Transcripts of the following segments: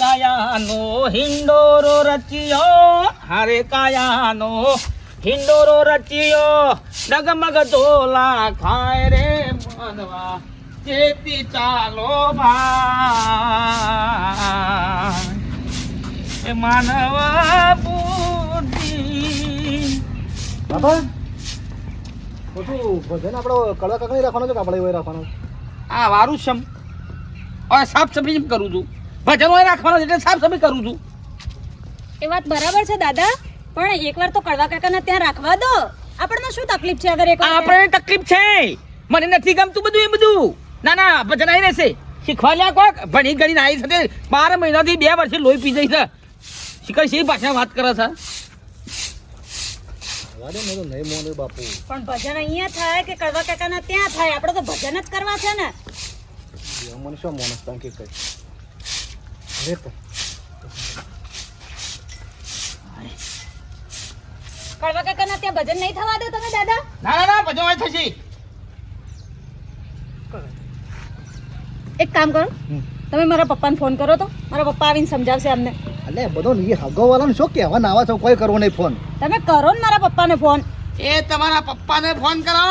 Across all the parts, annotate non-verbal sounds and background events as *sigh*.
કાયાનો હિંડોરો રચ્યો હારે કાયાનો હિંડોરો રચ્યો. ડગમગ ધોલા ખાય રે મનવા ચેતી ચાલો ભાઈ. એ માનવા બુદ્ધિ. બાબા ખોટું ભજન આપણો કડવા કાકા રાખવાનો છે કે આપણે એવો રાખવાનો? આ વારું છે હવે સાફ સફાઈ કરું છું. ભજન હોય રાખવાનો છે એટલે સાફ સફાઈ કરું છું. એ વાત બરાબર છે દાદા. પણ એકવાર તો કડવા કાકાને ત્યાં રાખવા દો. આપણને શું તકલીફ છે અગર એકવાર? આપણને આપણે તકલીફ છે. મને નથી ગમતું બધું એ બધું. ના ના ભજન આવી રહેશે. શીખવાડ્યા કોક. ભણી ગણી આવી સાથે બાર મહિનાથી બે વર્ષે લોહી પી જઈ છે શીખર શી ભાષા વાત કરે છે? બાપુ. પણ ભજન અહીંયા થાય કે કડવા કાકાના ત્યાં થાય? આપણે તો ભજન જ કરવા છે ને. એ મને શું મોનસ કે કઈ? લે તો કડવા કાકાના ત્યાં ભજન નહીં થવા દો તમે દાદા. ના ના ના ભજન થશે એક કામ કરો. તમે મારા પપ્પાને ફોન કરો તો. મારા પપ્પા આવીને સમજાવશે અમને. અલે બધો એ હગો વાળાને શું કહેવા? ના આવા છો કોઈ કરવો નહીં ફોન તમે કરો ને મારા પપ્પાને ફોન એ તમારા પપ્પાને ફોન કરો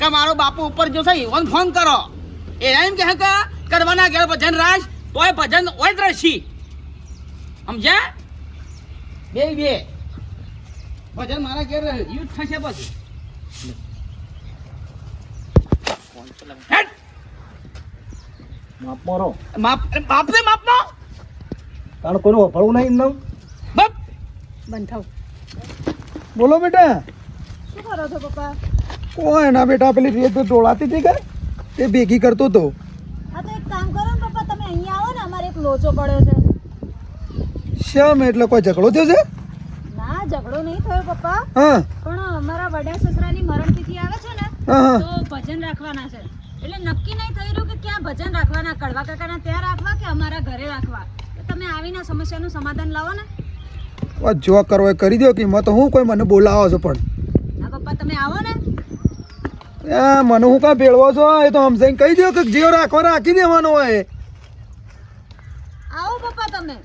કે મારો બાપુ ઉપર જો છે એવો ફોન કરો. એ એમ કહે કે કરવાના ઘેર ભજન રાખ તોય ભજન ઓય દ્રશી સમજ્યા? બે બે. ભજન મારા ઘેર યુઝ થશે પછી. માપ મારો. માપ બાપને માપનો કારણ કોઈનું વફળવું નહીં એમનું બાપ. બંધ થાવ. બોલો બેટા. શું કરો છો પપ્પા? કોઈ ના બેટા પેલી રેત ટોળાતી હતી કે? તે ભેગી કરતો તો હા તો એક કામ કરો ને પપ્પા તમે અહીંયા આવો ને અમારે એક લોચો પડ્યો છે. શ્યામ એટલે કોઈ ઝઘડો થયો છે? ના ઝઘડો નહીં થયો પપ્પા. હા. પણ અમારા વડા સસરાની મરણ તિથિ આવે છે ને તો ભજન રાખવાના છે. એટલે નક્કી નહીં થઈ રહ્યું કે ક્યાં ભજન રાખવાના કડવા કાકાના ત્યાં રાખવા કે અમારા ઘરે રાખવા? તો તમે આવીને સમસ્યાનું સમાધાન લાવો ને. જો કરવો એ કરી દો કે મત હું કોઈ મને બોલાવો છો પણ. ના પપ્પા તમે આવો ને. મને હું કાં ભેળવો છો? એ તો સમજાઈને કહી દો કે જેવો રાખવા રાખી દેવાનો હોય આવો પપ્પા તમે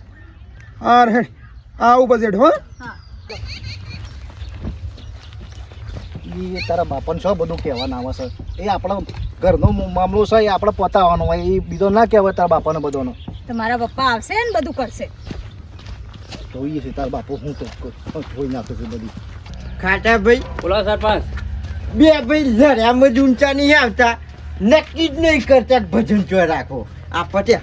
હાર હેડ આવું બજેટ હો એ તારા બાપાને છો બધું કહેવાના આવે છે? એ આપણા ઘરનો મામલો છે એ આપણે પતાવવાનો હોય એ બીજો ના કહેવાય તારા બાપાને બધોનો. તો મારા પપ્પા આવશે ને બધું કરશે? જોઈએ છે તારા બાપુ હું તો જોઈ નાખું છું બધી. ખાટા ભાઈ. બોલો સરપંચ. બે ભાઈ લડ્યામાં જ ઊંચા નહીં આવતા. નક્કી જ નહીં કરતા ભજન જો રાખો. આ પટ્યા.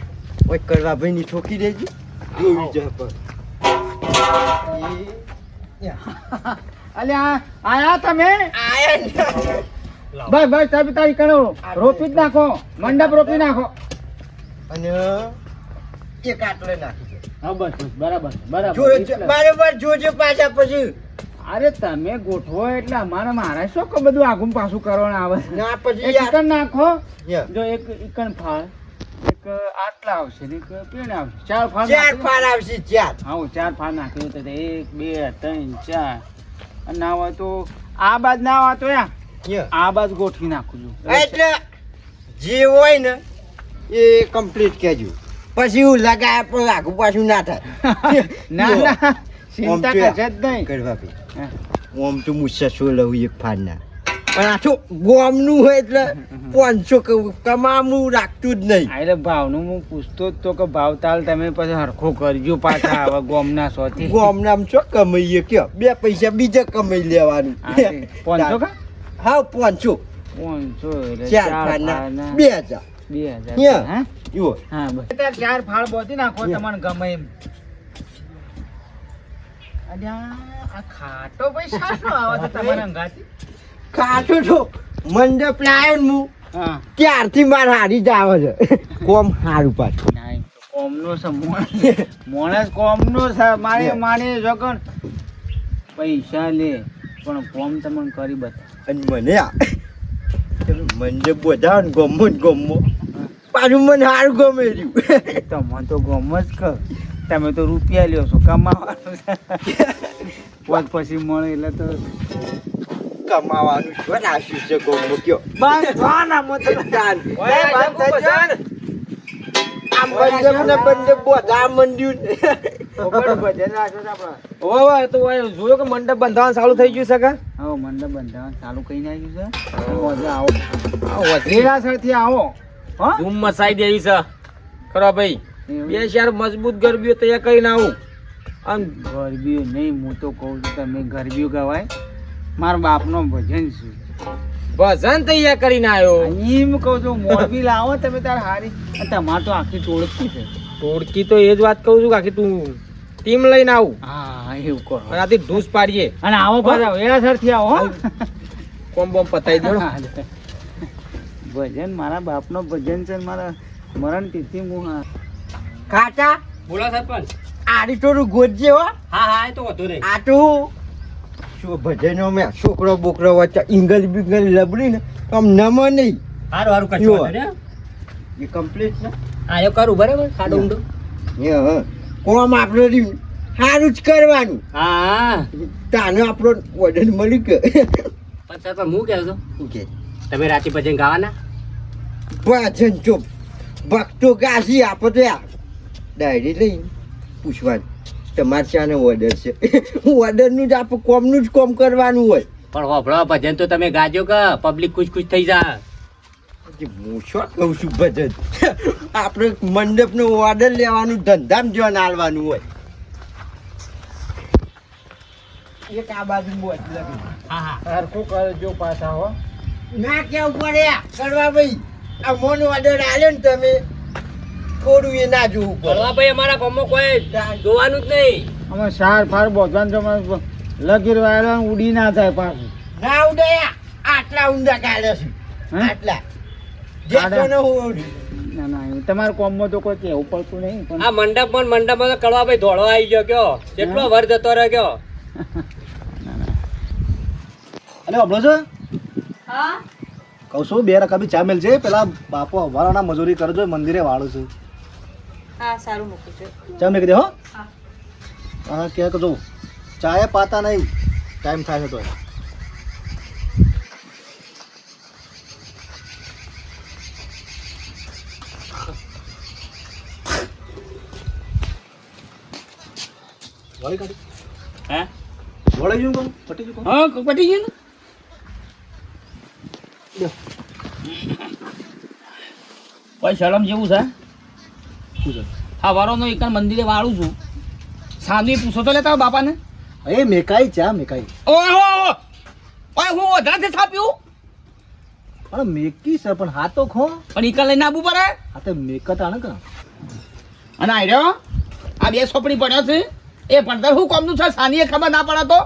ઓય કરવા ભાઈ ની ઠોકી દેજો. જોયું છે પર અલ્યા આયા તમે આયા બસ બસ તમે તારી કરો રોપી જ નાખો મંડપ રોપી નાખો અને એક આટલે નાખી. હા બસ બસ બરાબર બરાબર બરાબર જોજો પાછા પછી અરે તમે ગોઠવો એટલે અમારે મારા શું બધું આગું પાછું કરવાનું આવે ના પછી નાખો જો એક ઇકન ફાળ એક આટલા આવશે ને એક પીણ આવશે? ચાર ફાળ ચાર ફાન આવશે ચાર. હા ચાર ફાળ નાખ્યું તો એક બે ત્રણ ચાર. અને ના હોય તો આ બાજ ના હોય તો. આ બાજ ગોઠવી નાખું છું. એટલે જે હોય ને એ કમ્પ્લીટ કહેજો. પછી હું લગાય પણ લાગુ પાછું ના થાય. *laughs* ના ના. ચિંતા કરશે જ નહીં. કરવા. ઓમ તો મુસ્સા સો લઉં એક ફાડના પણ આ તો ગોમનું હોય એટલે પાંચસો કમામું રાખતું જ નહીં. એટલે ભાવનું હું પૂછતો જ તો કે ભાવ તાલ તમે પછી હરખો કરજો પાછા આવા ગોમના સોથી. ગોમના છો કમાઈએ કયો? બે પૈસા બીજા કમાઈ લેવાનું. પાંચસો કા? હા પાંચસો. પાંચસો ચાર ફાળના બે હજાર. બે હજાર હા? જુઓ. હા બસ. ચાર ફાળ બોતી નાખો તમને ગમે એમ. અલ્યા, આ ખાટો પૈસા શું આવે તમારા અંગાથી? કાઠું છો મંડપ લાયો ને હું ત્યારથી મારે હારી જ આવે છે. કોમ હારું પાછું. કોમનો છે મોણ- મોણસ કોમનો છે મારે માણે જોકન પૈસા લે પણ કોમ તમને કરી બતા અને મને આ મંડપ બધા ને ગમો ને ગમો. પાછું મને સારું ગમે રહ્યું તમે તો ગમ જ કર તમે તો રૂપિયા લ્યો છો કમાવાનું *laughs* પછી મળે એટલે તો કમાવાનું શું રાખ્યું છે ગમો મૂક્યો. બાંધવાના મતલબ. જાન એ બાંધતા જાન ને. આમ મંડપ ને મંડપ બધા મંડ્યું. ને. છો ઓવે તો જોયો કે મંડપ બંધાવાનું ચાલુ થઈ ગયું છે કા? મંડપ બંધાવાનું ચાલુ કઈ નાખ્યું છે. આવો આ વધી. આવો. ધૂમ મચાઈ દેવી છે. ખરો ભાઈ. બે ચાર મજબૂત ગરબીઓ તૈયાર કરીને આવું. આમ ગરબીઓ નહીં હું તો કહું છું તમે ગરબીઓ ગવાય. મારા બાપનો ભજન છે. ભજન તૈયાર કરીને આવ્યો એમ કહું છું મોરબી લાવો તમે તાર હારી. તમાર તો આખી ટોળકી છે. ટોળકી તો એ જ વાત કહું છું કે આખી તું ટીમ લઈને આવું. હા એવું કરો. અને આથી ઢૂસ પાડીએ. અને આવો પાછા વેળાસરથી આવો કોમ બોમ પતાઈ દો ભજન મારા બાપનો ભજન છે મારા મરણ તિથિ હું કાકા બોલો સરપંચ. આડી થોડું ગોતજે હો. હા હા એ તો વધુ રે. આ તો શું ભજનો મેં? છોકરો બોકરો વચ્ચે ઇંગલ બિંગલ લબડી ને તો આમ નમો નહીં. સારું સારું કશું એ કમ્પ્લીટ છે આયો કરું બરાબર? ખાડો ઊંડો. એ હા. કોમ આપણે સારું જ કરવાનું. હા. તાનો આપણો વજન મળી ગયો. પણ સરપંચ હું કહું છું કે? તમે રાતે ભજન ગાવાના? ભજન ચોપ. ભક્તો ગાશી આપો તો ડાયરી લઈને પૂછવાનું. તમારે ચાને ઓર્ડર છે? ઓર્ડરનું જ આપણે કોમનું જ કોમ કરવાનું હોય. પણ હોભળો ભજન તો તમે ગાજો કે પબ્લિક ખુશ ખુશ થઈ જા. હું શું કહું છું ભજન? આપણે મંડપનો ઓર્ડર લેવાનું ધંધામ જોવા આલવાનું હોય. એક આ બાજુ. બોલ હા. હા હરખું કરજો પાછા હો? ના કેવું પડે? કરવા ભાઈ આ મોન ઓર્ડર આલ્યો ને તમે. થોડું એ ના જોવું પડે. ભાઈ અમારા ગામમાં કોઈ જોવાનું જ નહીં. અમે સાર ફાર બોધવાન તો લગીર વાળા ઉડી ના થાય પાછું ના ઉડે આટલા ઊંડા કાઢે છે. આટલા. જેટલો ને ના ના એવું કોમમાં તો કોઈ કહેવું પડતું નહીં પણ આ મંડપ પણ મંડપમાં તો કડવા ભાઈ ધોળો આવી ગયો કયો. કેટલો વર જતો રહ્યો કયો. અને અબળો છે? હા. કહું છું બે રકા બી ચા મેલ છે. પેલા બાપો હવારાના મજૂરી કરજો મંદિરે વાળું છું. હા સારું મૂકું છું. ચા મેં દે હો. હા. હા ક્યાં કે જો ચાય પાતા નહીં. ટાઈમ થાય છે તો. વળી કાઢી. હે? વળી કહું પટી ગયું હા પટી ગયું લ્યો. કોઈ શરમ જેવું છે? શું છું. હા વારોનો એક મંદિરે વાળું છું. સાંજે પૂછો તો લેતા બાપાને. એ મેકાઈ ચા મેકાઈ. ઓહો ઓય હું વધારે છાપ્યું પણ મેકી સર પણ હા તો ખો. પણ ઈકન લઈને આવવું પડે. હા તો મેકત આને કા અને આ રહ્યો આ બે સોપડી પડ્યો છે. એ ભણતર શું કોમનું છે? સાનીએ ખબર ના પડે તો.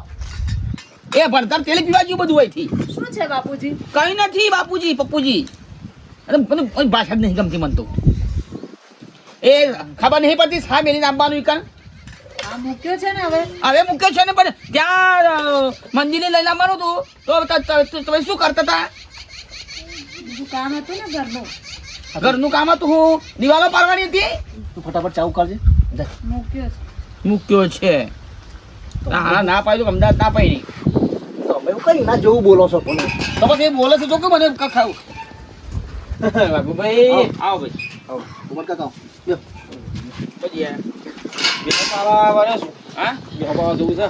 એ ભણતર તેલ પીવા જેવું બધું અહીંથી શું છે બાપુજી? કઈ નથી બાપુજી પપ્પુજી. અરે મને ભાષા જ નહીં ગમતી મન તો. એ ખબર નહીં પડતી હા મેલીને આવવાનું ઈકન મૂક્યો છે ને હવે? હવે મૂક્યો છે ને પણ ત્યાં મંદિરે લઈને આવવાનું હતું. તો ત- ત- ત- તમે શું કરતા હતા? કામ હતું ને ઘરનું. ઘરનું કામ હતું હું. દિવાલો પાડવાની હતી? તું ફટાફટ ચાલુ કરજે. મૂક્યો છે. મૂક્યો છે. હા ના પાડ્યું અમદાવાદ ના પાડી તમે એવું કઈ ના જેવું બોલો છો તમે તો પછી એ બોલે છે તો કે મને ક- ખાવું. *laughs* બાબુભાઈ આવો. ભાઈ. આવો. ઉમર કાકા પછી બેહો પાવા વાળો છું હા બેહો પાવા જવું છે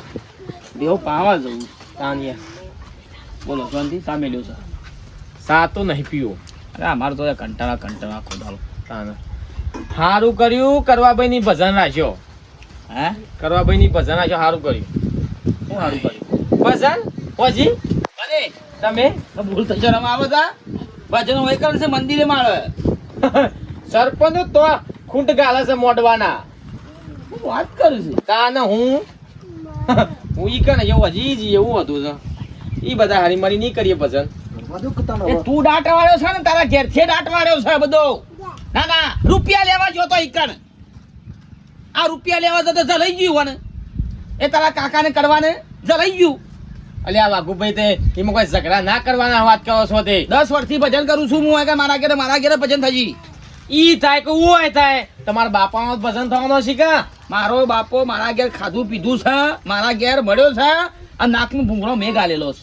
બેહો પાવા જવું તાનિયા બોલો શાંતિ સામે લ્યો છે સા તો નહીં પીવો અરે અમારે તો કંટાળા કંટાળા ખોદાલો તાને સારું કર્યું કરવાભાઈ ની ભજન રાખ્યો હે કરવાભાઈ ની ભજન રાખ્યો સારું કર્યું શું સારું કર્યું ભજન પછી અરે તમે ભૂલ તો શરમ આવે તા ભજન હોય કરે છે મંદિરે માળે. *laughs* સરપંચ તો ખૂંટ ગાલે છે મોઢવાના. હું વાત કરું છું. તાને હું? હું ઈ કને એવું હજી જ એવું હતું છે. ઈ બધા હારી મારી નહીં કરીએ ભજન તું દાટ વાળ્યો છે ને તારા ઘેર દાટ વાળ્યો છે બધો. ના ના રૂપિયા લેવા જોતો ઈકણ આ રૂપિયા લેવા જતો જલાઈ ગયું હોને. એ તારા કાકાને કરવાને જલાઈ ગયું. અલ્યા વાઘુભાઈ તે એમાં કોઈ ઝઘડા ના કરવાના વાત કરો છો તે. દસ વર્ષથી ભજન કરું છું હું મારા ઘેરે મારા ઘેરે ભજન થજી. ઈ થાય કે ઓય થાય. તમારા બાપાનો ભજન થવાનો શીખા મારો બાપો મારા ઘેર ખાધું પીધું છે મારા ઘેર મળ્યો છે અને નાકનું ભૂંગળો મેં ગાલેલો છે.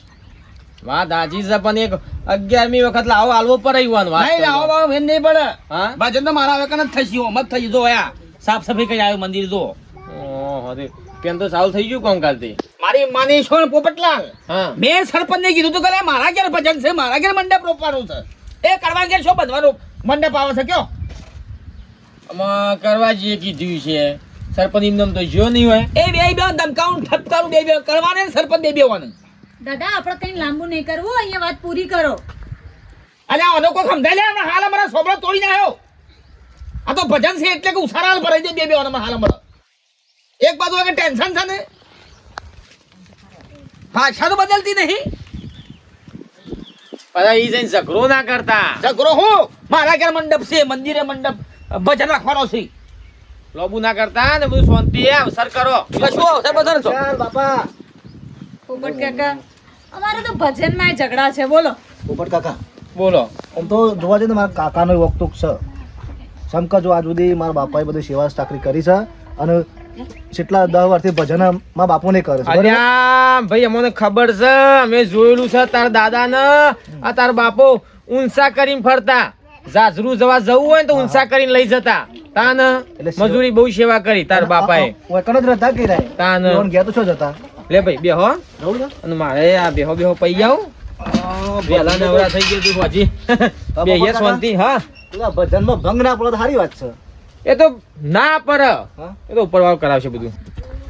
વાહ દાજી છે પણ એક અગિયારમી વખત લાવો આલવો પર આવ્યો વાત નહીં તો. બાવો નહીં પડે. હા? ભજન તો મારા વખત જ થશે ગયો મત થઈ જો યા સાફ સફાઈ કરી આવ્યો મંદિર જો. ઓહો કેમ તો સારું થઈ ગયું કામ કાલથી. મારી માની છો પોપટલાલ? મેં સરપંચ ને કીધું તું કે મારા ઘેર ભજન છે મારા ઘેર મંડપ રોપવાનું છે. એ કરવા ઘેર શું બધવાનું મંડપ આવે છે કયો? આમાં કરવા જઈએ કીધું છે. સરપંચ એમને તો જો નહીં હોય. એ બે બે ધમકાવું ઠપકારું બે બે કરવાને સરપંચ બે બેવાનું. દાદા આપણે કઈ લાંબુ નહીં કરવું અહીંયા વાત પૂરી કરો. અલે આનો કોઈ સમજાય લે હાલ અમારા સોબળો તોડી નાખ્યો આ તો ભજન છે એટલે કે ઉસારા હાલ ભરાઈ દે બે બે હાલ અમારા. એક બાજુ આગળ ટેન્શન છે ને. ભાષા તો બદલતી નહીં. બધા ઈ જઈને ઝઘડો ના કરતા. ઝઘડો હું? મારા ઘેર મંડપ છે મંદિરે મંડપ. ભજન રાખવાનો છે. લોબુ ના કરતા ને બધું શાંતિ અવસર કરો. કશું અવસર બધાને છો. બાપા. પોપટ કાકા અમારે તો ભજનમાં ઝઘડા છે બોલો. પોપટ કાકા બોલો. આમ તો જોવા જઈએ તો મારા કાકાનો વખતું છે. સમકા જો આજ સુધી મારા બાપાએ બધી સેવા ચાકરી કરી છે અને કેટલા દસ વર્ષથી ભજન મારા બાપુને કરે છે ભાઈ અમને ખબર છે અમે જોયેલું છે તારા દાદા ને આ તાર બાપો ઊંસા કરીને ફરતા. જાજરૂ જવા જવું હોય ને તો ઊંચા કરીને લઈ જતા. તાન મજૂરી બહુ સેવા કરી તાર બાપાએ. ઓય કણ જ રહેતા કે રાય તાન. લોન ગયા તો છો જતા? લે ભાઈ બેહો. અને મારે આ બેહો બેહો પઈ જાવ વેલા નવરા થઈ ગયો તું હજી. બેહીએ શાંતિ હા. ભજનમાં ભંગ ના પડે તો સારી વાત છે. એ તો ના પર. એ તો ઉપરવાળો કરાવશે બધું.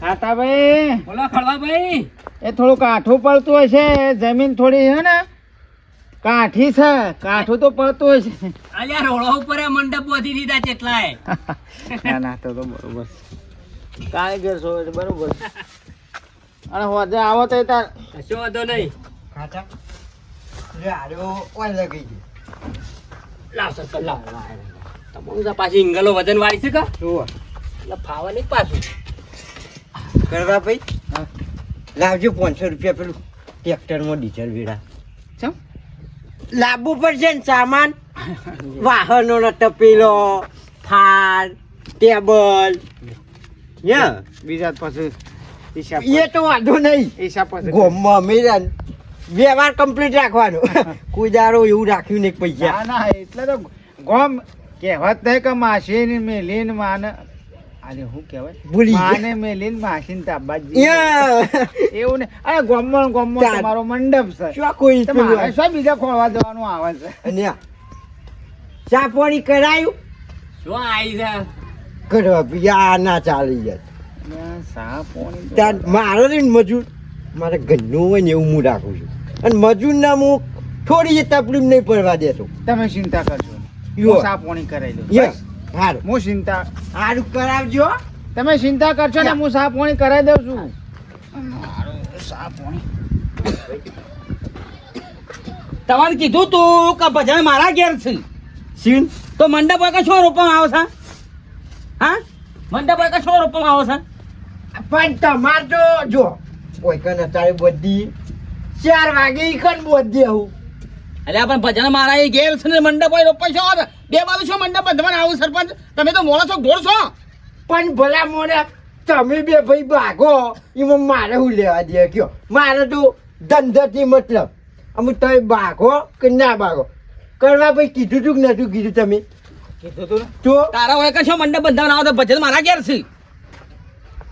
ખાતા ભાઈ બોલો ખળવા ભાઈ એ થોડુંક આઠું પડતું હોય છે જમીન થોડી છે ને કાઠી છે કાઠું તો પડતો હોય છે. અલ્યા રોડો ઉપર મંડપ વધી દીધા કેટલાય ના ના તો તો બરોબર કારીગર છો એટલે બરોબર અને હોજે આવો તો તાર. કશો વાંધો નહીં. કાચા? લે આર્યો ઓય લગી ગઈ લાવ સરપંચ લાવ. તમારું પાછી ઇંગલો વજન વાળી છે કા? જુઓ. એટલે ફાવા નહીં પાછું. કરવા ભાઈ? લાવજો પાંચસો રૂપિયા પેલું. ટ્રેક્ટરમાં ડીઝલ ચમ લાવવું પડશે ને સામાન. વાહનો નો તપેલો થાળ ટેબલ. બીજા પછી એ તો વાંધો નહીં. હિસાબ ગોમમાં અમીરાન વ્યવહાર કમ્પ્લીટ રાખવાનો. *laughs* કોઈ દારો એવું રાખ્યું નહીં પૈસા. ના ના એટલે તો ગોમ કહેવત નહીં કે માસીને મેલીન માને અરે શું કહેવાય? ભૂલી. માને મેલીન માસીન તાબાજી એવું ને અરે ગોમણ ગોમણ તમારો મંડપ છે. શું કોઈ તમારે શું બીજા ખોળવા જવાનું આવે છે. અને ચા પાણી કરાયું? શું આવી છે? કરવા યા ના ચાલી જાય. સા પોણી ત્યાં મારે છે ને મજૂર. મારે ઘરનું હોય ને એવું હું રાખું છું. અને મજૂરના હું થોડી તકલીફ નહીં પડવા દેતો. તમે ચિંતા કરશો યો. હું સા પોણી કરાવી દઉં. યસ હારું. હું ચિંતા. હારું કરાવજો. તમે ચિંતા કરશો ને હું સાફ પાણી કરાવી દઉં છું. તમારે કીધું તું કે ભજન મારા ઘેર છે. સીન તો મંડપ હોય કે શું રોપવામાં આવો છે? હા? મંડપ હોય કે શું રોપવામાં આવો છે? પણ તમાર તો જો કોઈ કન અત્યારે બધી ચાર વાગે ઈ કન બધી આવું. એટલે પણ ભજન મારા એ ઘેર છે ને મંડપ હોય રોપાય છો બે બાજુ છો મંડપ બંધવાના આવું સરપંચ. તમે તો મોડા છો ઢોર છો. પણ ભલા મોડા તમે બે ભાઈ ભાગો એમાં મારે હું લેવા દે? કયો? મારે તો ધંધાથી મતલબ. અમુક તમે ભાગો કે ના ભાગો? કરવા ભાઈ કીધું તું કે નતું કીધું તમે? કીધું તું ને? તો? તારા હોય કે શું મંડપ બંધાવવાના આવે તો ભજન મારા ઘેર છે.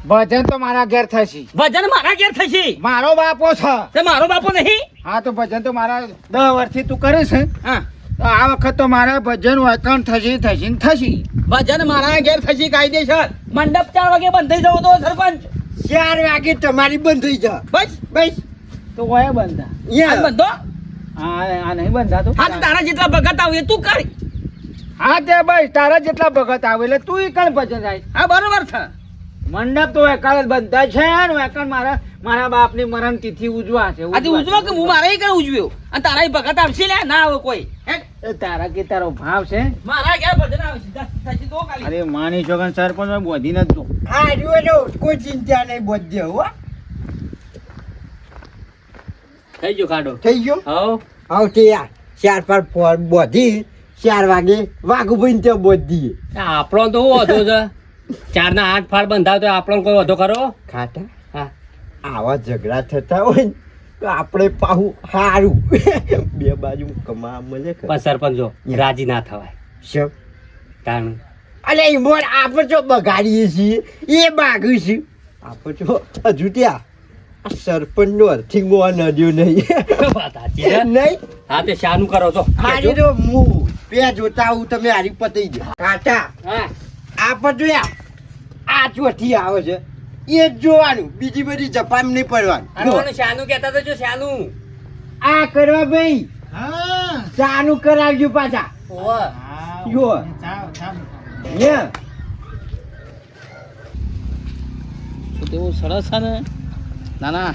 ભજન તો મારા ઘેર થશે. ભજન મારા ઘેર થશે. મારો બાપો છે. તે મારો બાપો નહીં? હા તો ભજન તો મારા દસ વર્ષથી તું કરે છે. હા. આ વખત તો મારા ભજન વાંકણ થશે થશે ને થશે. ભજન મારા ઘેર થશે કાયદેસર. મંડપ ચાર વાગે બંધ થઈ જવો તો સરપંચ. ચાર વાગે તમારી બંધ થઈ જા. બસ. બસ. તો હોય બંધા. યાર યા બંધો હા. આ નહીં બંધાતો. હા તો તારા જેટલા ભગત આવે તું કર. હા તે બસ. તારા જેટલા ભગત આવે એટલે તું કણ ભજન રાખ હા બરોબર છે. મંડપ તો એકાળ બંધા છે ને એકાળ મારા મારા બાપની મરણ તિથિ ઉજવા છે આજે ઉજવો કે હું મારે કઈ ઉજવ્યો? અને તારા ભગત આવશે લે ના આવે કોઈ. તારા કે તારો ભાવ છે? મારા ક્યાં ભજન આવશે તો અરે માની છોકન સરપંચ બોધી ન જો હા જો જો કોઈ ચિંતા નહીં બધે હો. થઈ ગયો કાઢો થઈ ગયો? હવ. આવ ટીયા યાર ચાર પર ફોર બોધી ચાર વાગે વાઘુ ભાઈ ત્યાં બોધી આપણો તો વધો છે? ચાર ના આઠ ફાળ બંધાવ તો આપણો કોઈ વધો ખરો? ખાટા? આવા ઝઘડા થતા હોય ને તો આપણે પાહું સારું *laughs* બે બાજુ કમા મળે પણ સરપંચ જો રાજી ના થવાય. શું? તાણ. અલે ઇમોર આપણે જો બગાડીએ છીએ. એ બાગું છે. આપણે જો હજુ ત્યાં? આ સરપંચનો અર્થિંગ નડ્યો નહીં. *laughs* નહીં? હા તે શાનું કરો છો. હારી તો હું બે જોતા હું તમે હારી પતી જાય કાટા હા. આપણે જોયા આ ચોથી આવે છે. એ જ જોવાનું. બીજી બધી જપાન નહીં પડવાનું. જો, શાનું કહેતા તો જો શાનું. આ કરવા ભાઈ. હા. ચાનું કરાવજો પાછા. ઓવે. જો. ચાવ તો તેવું સરસ છે ને? ના ના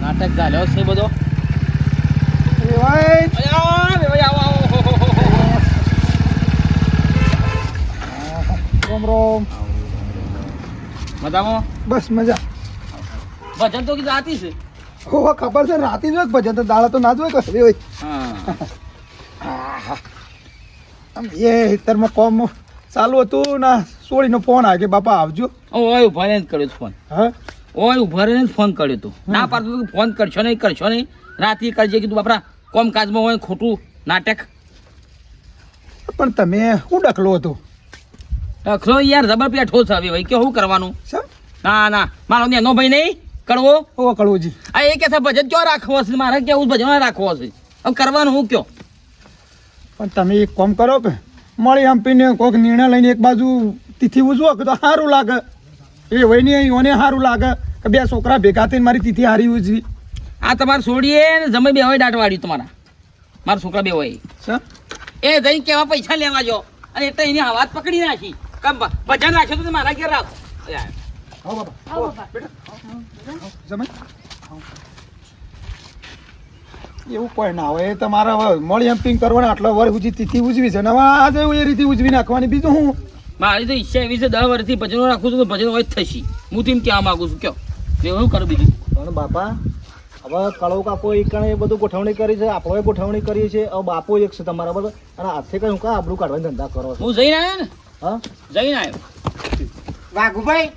નાટક ચાલ્યો છે બધો. હો, હો, હો, હો. રોમ રોમ. મજામાં? બસ મજા. ભજન તો કીધું આતી છે. હો ખબર છે રાતી જ હોય ભજન? તો દાડા તો ના જ હોય કશું હોય? હા. આમ એ હિતરમાં કોમ ચાલુ હતું ના સોળીનો ફોન આવ્યો કે બાપા આવજો. ઓય ઊભા રહીને કર્યો ફોન. હા? ઓય ઊભા રહીને ફોન કર્યો તું ના પાડતો ફોન કરશો નહીં કરશો નહીં. રાતે કરજે કીધું બાપરા કોમ કાજમાં હોય ખોટું નાટક. પણ તમે શું ડકલો હતો? અખરો યાર જબર પેઠો ઠોસ આવી ભાઈ કે શું કરવાનું? ના ના. મારો નેનો ભાઈ નહીં. કડવો ઓ કળવજી આ એ કે ભજન ક્યાં રાખવો છે? મારે કેવું ભજન રાખવો છે? હવે કરવાનું હું કયો? પણ તમે એક કામ કરો કે મળી આમ પીને કોઈક નિર્ણય લઈને એક બાજુ તિથિ ઉજવો કે તો સારું લાગે. એ હોય નહીં યોને સારું લાગે. કે બે છોકરા ભેગા થઈને મારી તિથિ હારી ઉજવી. આ તમારે છોડીએ ને જમે બે હોય દાંટવાડી તમારા. મારા છોકરા બે હોય. એ જઈને કેવા પૈસા લેવા જો. અને એટલે એની આવાજ પકડી નાખી. ભજન રાખ્યો તો મારા ઘેર રાખ આવો બાબા આવો બેટા. જમાઈ એવું કોઈ ના હોય. એ તમારે હવે મળી એમ્પિંગ કરવાના આટલા વર્ષ સુધી તિથિ ઉજવી છે. નવા હવે આજે એ રીતે ઉજવી નાખવાની. બીજું હું? મારી તો ઈચ્છા એવી છે દસ વર્ષથી ભજનો રાખું છું તો ભજન હોય થશે. હું તેમ કહેવા માંગુ છું કયો? એવું કરું બીજું? પણ બાપા હવે કળો કાપો એક કણે એ બધું ગોઠવણી કરી છે આપણે ગોઠવણી કરી છે. હવે બાપો એક છે તમારા બરાબર. અને હાથે કઈ હું કાં આબરૂ કાઢવાની ધંધા કરો હું જઈને આવ્યો ને? હા? જઈને આવ્યો વાઘુભાઈ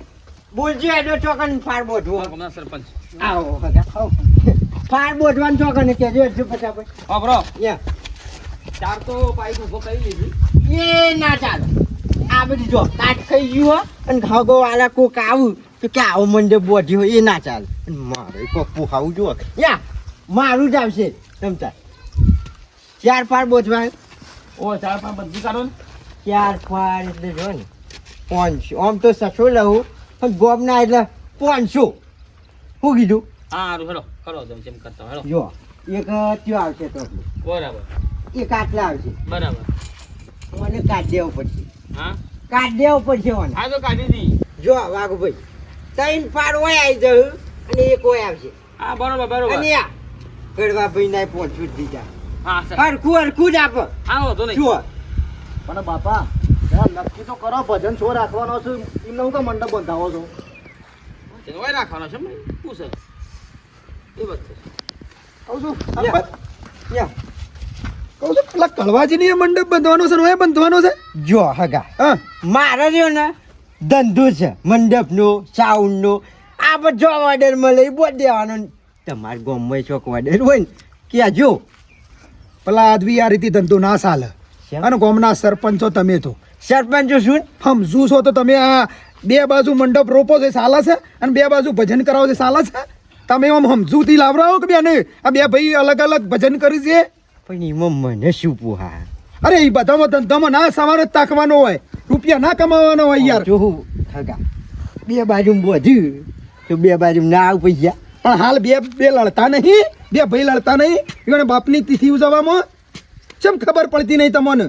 બોલજો એનો ચોકન ફાર બોધવો. હમણાં સરપંચ. આવો ફાર બોધવાનું ચોકન કહેજો એટલું પછી આપણે હા બ્રો. યા. ચાર તો પાઇપ ઊભો કરી લીધી. એ ના ચાલ. આ બધી જો કાટ ખાઈ ગયું હો. અને ઘાગો વાળા કોક આવું તો કે આવો મંડપ હોય એ ના ચાલે. મારે કોક પુહાવું જુઓ. યા મારું જ આવશે. તમતા ચાર ફાર બોધવા ઓ ચાર પાર બધી કાઢો ને. ચાર ફાર એટલે જો ને પાંચસો. આમ તો સસો લઉં પણ ગોમના એટલે પાંચસો. શું કીધું? હા હારું હેલો કરો તમે જેમ કરતા હેલો. જો એક ત્યાં આવશે તો બરાબર. એક આટલા આવશે. બરાબર. મને કાઢ દેવું પડશે. હા? કાઢ દેવું પડશે મને હા તો કાઢી દી. જો વાઘુભાઈ ત્રણ પાર હોય આવી જવું અને એક હોય આવશે. હા બરોબર બરોબર. અને આ ગળવા ભાઈ ના પહોંચવું દીધા. હા સર. હરખું હરખું જ આપો. હા વાંધો નહીં. જુઓ. પણ બાપા જરા નક્કી તો કરો ભજન છો રાખવાનો છે? એમને હું તો મંડપ બંધાવો છો? ભજન રાખવાનો છે પૂછે શું છે? એ વાત છે. કહું છું. કહું છું પેલા કળવાજીની મંડપ બંધવાનો છે ને એ બંધવાનો છે? જો હગા. હા. મારે રહ્યો ને ધંધો છે મંડપનો સાઉન્ડનો આ બધો ઓર્ડર મળે એ બોલ દેવાનો તમારા ગામમાં ચોક ઓર્ડર હોય ને કહેજો પેલા આદવી આ રીતે ધંધો ના ચાલે? અને ગામના સરપંચો તમે તો. સરપંચો શું? સમજુ છો તો તમે આ બે બાજુ મંડપ રોપો છે સાલા છે અને બે બાજુ ભજન કરાવો છે સાલા છે? તમે એમ સમજૂતી લાવરાવો કે બેને? આ બે ભાઈ અલગ અલગ ભજન કરી છે? પણ એમાં મને શું પૂહા? અરે એ બધામાં ધંધામાં ના સવારે જ તાકવાનો હોય. રૂપિયા ના કમાવાનો હોય યાર. જો હગા બે બાજુ બોધ્યું તો બે બાજુ ના આવ પૈસા. પણ હાલ બે બે લડતા નહીં. બે ભાઈ લડતા નહીં. એને બાપની તિથિ ઉજવવામાં. કેમ ખબર પડતી નહીં તમને?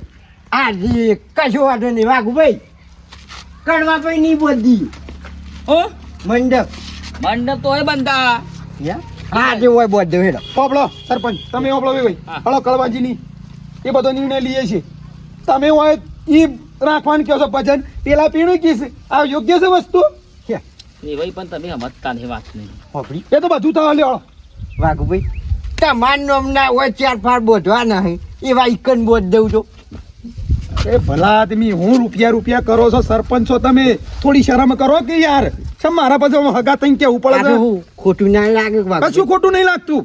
આજે કશો વાંધો નહીં. વાઘુ ભાઈ કડવા ભાઈ નહીં બોધી ઓ મંડપ. મંડપ તો હોય બંધા. આજે હોય બોધ હેડો. પોપડો સરપંચ તમે ઓપડો ભાઈ હા. હળો કળવાજીની. એ બધો નિર્ણય લઈએ છે તમે હોય ઈ રાખવાનું કહો છો ભજન પેલા પીણું કીશ આ યોગ્ય છે વસ્તુ? એ ભાઈ પણ તમે સમજતા નહીં વાત નહીં. એ તો બધું થવા લ્યો વાઘુ ભાઈ તમાર નામના હોય ચાર ફાર બોધવા નહીં. એવા ઇકન બોધ દઉં છો. એ ભલા આદમી હું રૂપિયા રૂપિયા કરો છો સરપંચ છો તમે? થોડી શરમ કરો કે યાર સમ મારા પાસે હગા તઈ કેવું પડે હું ખોટું ના લાગે કશું ખોટું નહીં લાગતું.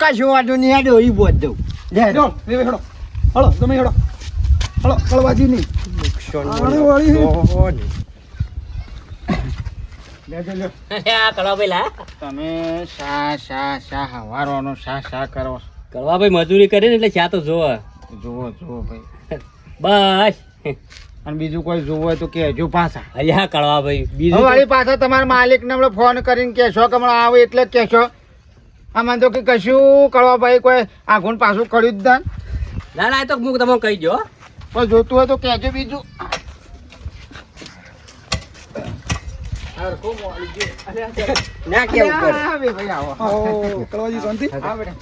કશું વાંધો નહીં હેડો ઈ બોધ દઉં. લે હેડો હેડો. હળો તમે હેડો. હળો કળવાજી નહીં. આણે *laughs* તમે શા શા શા હવારોનો શા શા કરો કળવાભાઈ મજૂરી કરે ને એટલે શા તો જોવે. જુઓ જુઓ ભાઈ. બસ. અને બીજું કોઈ જોવું હોય તો કહેજો પાછા. અહીંયા કળવાભાઈ ભાઈ. બીજું વાળી પાછા તમારા માલિકને હમણાં ફોન કરીને કહેશો કે હમણાં આવે એટલે કહેશો. આમાં તો કે કશું કડવા ભાઈ કોઈ આઘું પાછું કર્યું જ ના. ના ના એ તો હું તમને કહી દો પણ જોતું હોય તો કહેજો બીજું. ના કેવું કરે? આવે ભાઈ આવો. આવો કળવાજી શાંતિ? હા બેટા.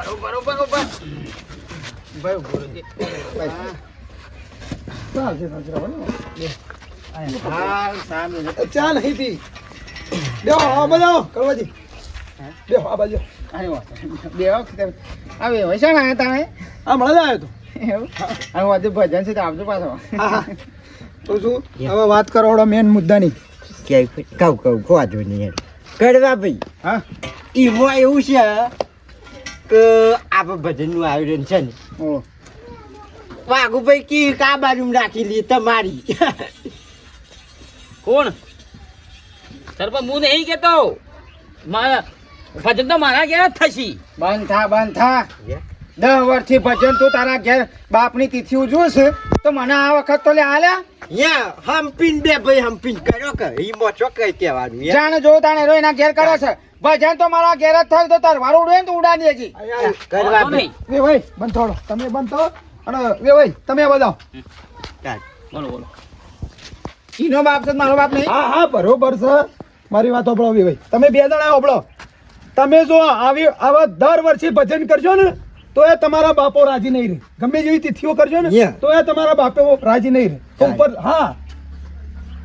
બરોબર બરોબર ભાઈ ઊભો રહેજે. ચાલશે, ચાલશે, રહેવાનું. હાલ સામે ચા નહીં પી બેહો આ બાજુ આવો, કળવાજી બેહો આ બાજુ અરે વાહ. બે વખત આવે હોય આવ્યા તમે? આ મળે આવ્યો તો. એવું? હવે ભજન છે તો આવજો પાછો. હા. તો શું? હવે વાત કરો હળો મેન મુદ્દાની. કે કહું કહું વાંધો નહીં કડવા કરવા ભાઈ. હા? એમાં એવું છે કે આપણે ભજનનું આયોજન છે ને. ઓ. વાઘુભાઈ કી કા બાજુ રાખી લી તમારી. કોણ? સરપંચ હું નહીં કેતો મારા ભજન તો મારા ક્યાં જ થશી. બંધ થા બંધ થા. દસ વર્ષથી ભજન તું તારા ઘેર બાપની તિથિ ઉજવું છે તો મને આ વખત તો લે આલ્યા યા હમ્પીન બે ભાઈ હમ્પીન કર્યો કે ઈમાં છો કઈ કહેવાનું જાણે જો તાણે રો એના ઘેર કરે છે. ભજન તો મારા ઘેર જ થાય તો તાર વારું ઉડે તો ઉડાડી દેજી. કરવા નહીં. વે ભાઈ બંધ થોડો. તમે બંધ થો અને વે ભાઈ તમે આ બોલો બોલો. ઈનો બાપ છે મારો બાપ નહીં. હા હા બરોબર છે. મારી વાત ઓબળો વે ભાઈ. તમે બે જણા ઓબળો તમે જો આવી આવા દર વર્ષે ભજન કરજો ને. તો એ તમારા બાપો રાજી નહીં રહે. ગમે જેવી તિથિઓ કરજો ને તો એ તમારા બાપો રાજી નહીં રહે. તો ઉપર હા.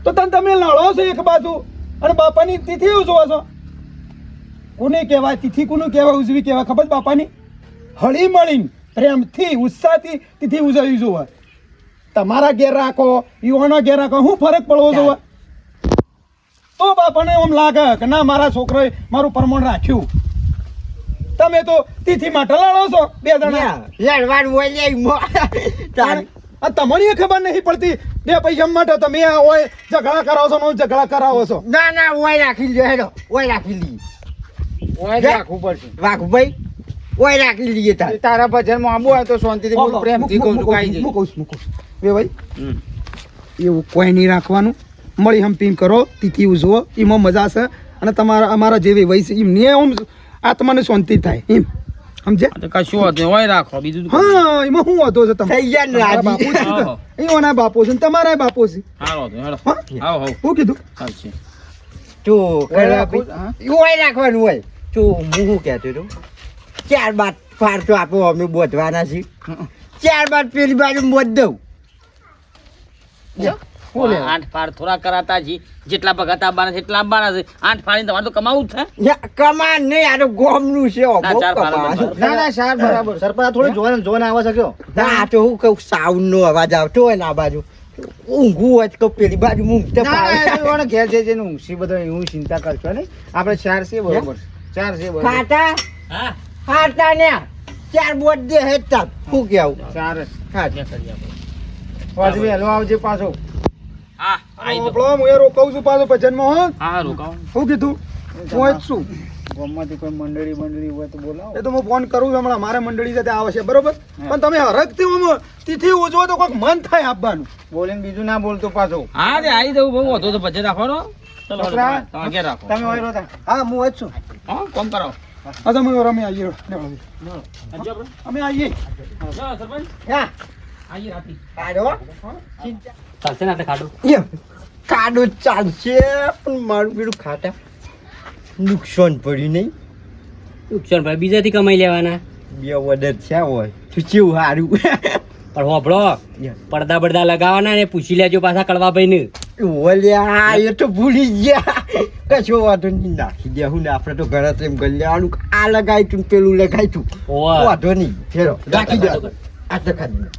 તો તને તમે લડો છો એક બાજુ અને બાપાની તિથિ ઉજવો છો? કોને કહેવાય? તિથિ કોનું કહેવાય? ઉજવી કહેવાય? ખબર બાપાની? હળી મળીને પ્રેમથી ઉત્સાહથી તિથિ ઉજવી જોવે. તમારા ઘેર રાખો યુવાનો ઘેર રાખો હું ફરક પડવો જોવે. તો બાપાને એમ લાગે કે ના મારા છોકરાએ મારું પ્રમાણ રાખ્યું. તમે તો તિથિ માં લડો છો બે જણા. લડવાનું હોય લે તમને એ ખબર નહીં પડતી બે પૈસા માટે તમે આ હોય ઝઘડા કરાવો છો ઝઘડા કરાવો છો. ના ના ઓય રાખી લ્યો હેડો ઓય રાખી લઈએ ઓય રાખવું પડશે. વાઘુભાઈ ઓય રાખી લઈએ તાર. તારા ભજનમાં આબુ આવે તો શાંતિથી બોલ પ્રેમથી કહું છું કાઈ નહીં. મૂકું છું, મૂકું. બે ભાઈ. એવું કોઈ નહીં રાખવાનું. મળી હમ્પીને કરો તિથિ ઉજવો એમાં મજા છે. અને તમારા અમારા જેવી વય છે એમને એમ આત્માને શાંતિ થાય એમ. સમજે આ તો કશું હોતું હોય રાખો બીજું હા એમાં શું વાંધો છે થઈ ગયા ને તમારા રાજી. બાપુ છે આહો. અહીંયાના છે ને તમારા બાપો છે. હેડો આવો કીધું? ચાલશે. તો ઓય રાખવાનું હોય. તો હું શું કહેતો હતો? ચાર બાદ ફાડતો આપો અમે બોધવાના છીએ. ચાર બાદ પેલી બાજુ બોધ દઉં. આઠ પાર થોડા કરાતા જી. જેટલા ભગત આવવાના છે એટલા આવવાના છે. આઠ તમારે તો કમાવું જ છે. કમાન નહીં આ તો ગોમનું છે ના, બહુ ચાર પાડો કમાન. બરાબર. ના ના સાર બરાબર. સરપંચ આ થોડી જોવાને જોવાને આવે છે કયો ના તો હું સાઉન્ડ નો અવાજ આવતો હોય ને આ બાજુ. ઊંઘું હોય તો પેલી બાજુ ઊંઘ તો ઘેર જઈ જઈને ઊંઘશી બધો એવું ચિંતા કરશો નહીં. આપણે ચાર છે બરોબર. ચાર છે બરોબર. ખાટા હા. ખાટા ને ચાર બોટ દે હેતા શું કેવું ચાર. હા. ત્યાં કરી આપો. પાછું વહેલો આવજે પાછો. હા. આપણો હું એ છું પાછો ભજનમાં હો. હા રોકાવો. શું કીધું? હું જ છું. ગામમાંથી કોઈ મંડળી મંડળી હોય તો બોલાવો. એ તો હું ફોન કરું છું હમણાં. મારે મંડળી સાથે આવશે બરોબર? પણ તમે હરકથી તિથિ ઉજવો તો કોઈક મન થાય આપવાનું. બોલીને બીજું ના બોલતો પાછો. હા તે આવી દઉં. બહુ હતો તો ભજન રાખવાનો તમે ઘેર રાખો. તમે હોય રોતા. હા હું જ છું. હા કોમ કરો. હા તમે અમે આવીએ. અમે આવીએ. સરપંચ. હા. આવીએ રાતી. આડો ચાલશે ને આપણે ખાડું? યો, કાડો ચાલશે. પણ મારું પેલું ખાટા નુકસાન પડ્યું નહીં. નુકસાન પડે. બીજાથી કમાઈ લેવાના. બે ઓર્ડર થયા હોય તો કેવું સારું પણ હોભળો પડદા બડદા લગાવવાના ને પૂછી લેજો પાછા કળવાભાઈ ને ઓલ્યા એ તો ભૂલી ગયા. કશો વાંધો નહીં નાખી દે હું ને આપણે તો ઘરે એમ ગલ્યાનું આ લગાવી તું પેલું લગાવી તું. વાંધો નહીં ફેરો. રાખી દે આ તો ખાલી